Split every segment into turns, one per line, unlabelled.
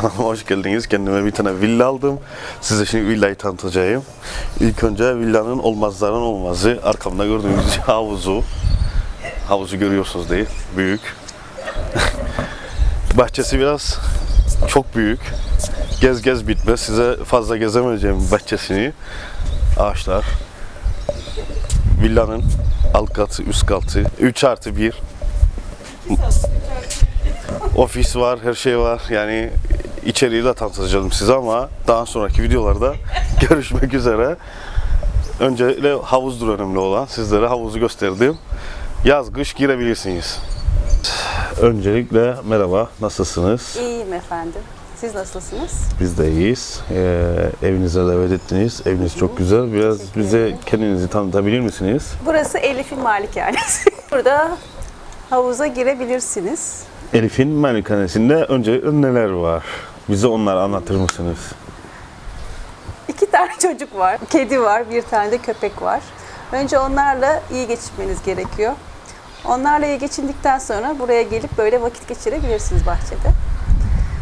kanalıma hoş geldiniz. Kendime bir tane villa aldım. Size şimdi villayı tanıtacağım. İlk önce villanın olmazların olmazı. Arkamda gördüğünüz havuzu. Havuzu görüyorsunuz değil. Büyük. Bahçesi biraz çok büyük. Gez gez bitmez. Size fazla gezemeyeceğim bahçesini. Ağaçlar. Villanın alt katı, üst katı. 3 artı 1. Ofis var, her şey var. Yani içeriği de tanıtacağım size ama daha sonraki videolarda görüşmek üzere. Öncelikle havuzdur önemli olan. Sizlere havuzu gösterdim. Yaz, kış girebilirsiniz. Öncelikle merhaba, nasılsınız?
İyiyim efendim. Siz nasılsınız?
Biz de iyiyiz. Ee, evinize davet ettiniz. Eviniz çok güzel. Biraz
Teşekkür
bize
ederim.
kendinizi tanıtabilir misiniz?
Burası Elif'in malikanesi. Burada havuza girebilirsiniz.
Elif'in malikanesinde önce neler var? Bize onları anlatır mısınız?
İki tane çocuk var. Kedi var, bir tane de köpek var. Önce onlarla iyi geçinmeniz gerekiyor. Onlarla iyi geçindikten sonra buraya gelip böyle vakit geçirebilirsiniz bahçede.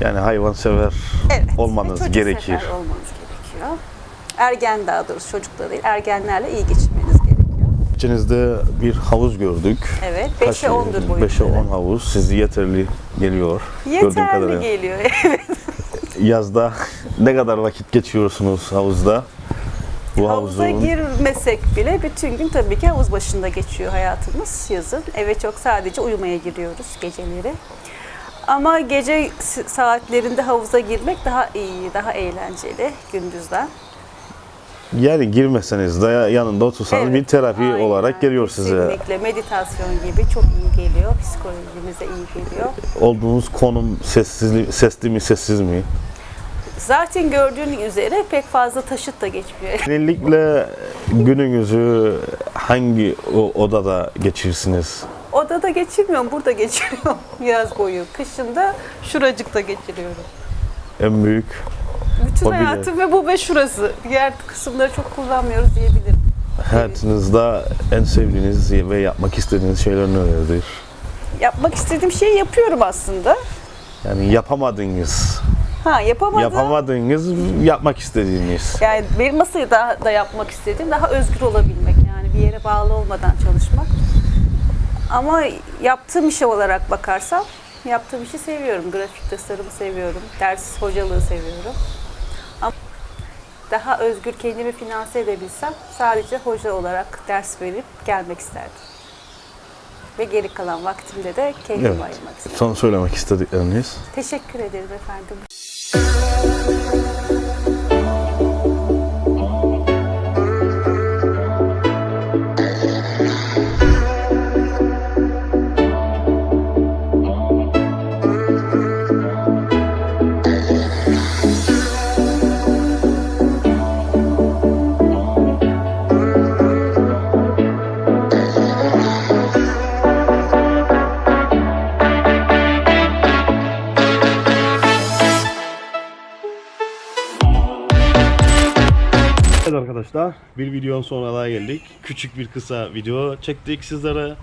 Yani hayvansever
Evet.
olmanız
çocuk
gerekir.
olmanız gerekiyor. Ergen daha doğrusu çocukla değil, ergenlerle iyi geçinmeniz
İçinizde bir havuz gördük.
Evet,
Kaç-
5'e 10'dur boyutları.
5'e 10 havuz sizi yeterli geliyor.
Yeterli geliyor. Evet.
Yazda ne kadar vakit geçiriyorsunuz havuzda? Bu
Havuza
havuzun
girmesek bile bütün gün tabii ki havuz başında geçiyor hayatımız yazın. Eve çok sadece uyumaya giriyoruz geceleri. Ama gece saatlerinde havuza girmek daha iyi, daha eğlenceli gündüzden.
Yani girmeseniz de yanında otursanız
Evet,
bir terapi
aynen.
olarak geliyor size.
Kesinlikle meditasyon gibi çok iyi geliyor, psikolojimize iyi geliyor.
Olduğunuz konum sessiz, sesli mi sessiz mi?
Zaten gördüğün üzere pek fazla taşıt da geçmiyor.
Genellikle gününüzü hangi odada geçirirsiniz?
Odada geçirmiyorum, burada geçiriyorum yaz boyu. Kışında şuracıkta geçiriyorum.
En büyük
Bütün
O bile.
hayatım ve bu ve şurası. Diğer kısımları çok kullanmıyoruz diyebilirim.
hayatınızda en sevdiğiniz ve yapmak istediğiniz şeyler nelerdir?
Yapmak istediğim şeyi yapıyorum aslında.
Yani yapamadığınız,
Ha yapamadım.
yapamadığınız, yapmak istediğiniz.
yani benim nasıl daha da yapmak istediğim daha özgür olabilmek. Yani bir yere bağlı olmadan çalışmak. Ama yaptığım işe olarak bakarsam yaptığım işi seviyorum. Grafik tasarımı seviyorum. Ders hocalığı seviyorum. Ama daha özgür kendimi finanse edebilsem sadece hoca olarak ders verip gelmek isterdim. Ve geri kalan vaktimde de kendime
Evet.
ayırmak isterdim.
Son söylemek istedikleriniz.
Teşekkür ederim efendim.
Evet arkadaşlar bir videonun sonuna daha geldik. Küçük bir kısa video çektik sizlere.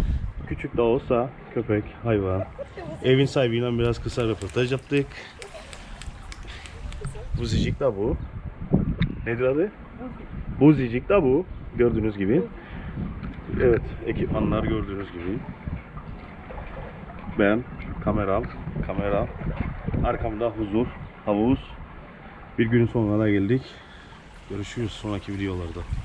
Küçük de olsa köpek, hayvan. Evin sahibiyle biraz kısa röportaj yaptık. Buzicik de bu. Nedir adı? Buzicik de bu. Gördüğünüz gibi. Evet ekipmanlar gördüğünüz gibi. Ben kameram, kamera. Arkamda huzur, havuz. Bir günün sonuna da geldik. Görüşürüz sonraki videolarda.